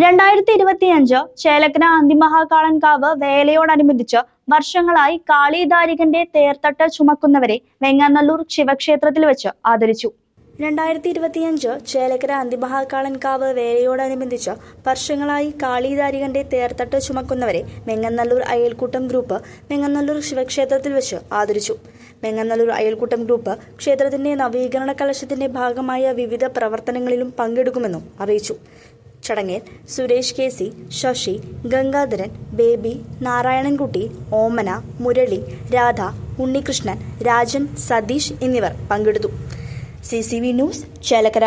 രണ്ടായിരത്തി ഇരുപത്തിയഞ്ച് ചേലക്കന അന്തിമഹാകാളൻകാവ് വേലയോടനുബന്ധിച്ച് വർഷങ്ങളായി കാളിദാരികന്റെ തേർത്തട്ട് ചുമക്കുന്നവരെ വെങ്ങാനല്ലൂർ ശിവക്ഷേത്രത്തിൽ വെച്ച് ആദരിച്ചു. രണ്ടായിരത്തി ഇരുപത്തിയഞ്ച് ചേലക്കര അന്തിമഹാകാളൻകാവ് വേലയോടനുബന്ധിച്ച് വർഷങ്ങളായി കാളിദാരികന്റെ തേർത്തട്ട് ചുമക്കുന്നവരെ വെങ്ങന്നല്ലൂർ അയൽക്കൂട്ടം ഗ്രൂപ്പ് വെങ്ങന്നല്ലൂർ ശിവക്ഷേത്രത്തിൽ വെച്ച് ആദരിച്ചു. വെങ്ങന്നല്ലൂർ അയൽക്കൂട്ടം ഗ്രൂപ്പ് ക്ഷേത്രത്തിന്റെ നവീകരണ കലശത്തിന്റെ ഭാഗമായ വിവിധ പ്രവർത്തനങ്ങളിലും പങ്കെടുക്കുമെന്നും അറിയിച്ചു. ചടങ്ങിൽ Suresh K C Sasi Gangadharan Baby Narayanankutty Omana Murali Radha Unnikrishnan Rajan Satheesh എന്നിവർ പങ്കെടുത്തു. C C V news Chelakkara.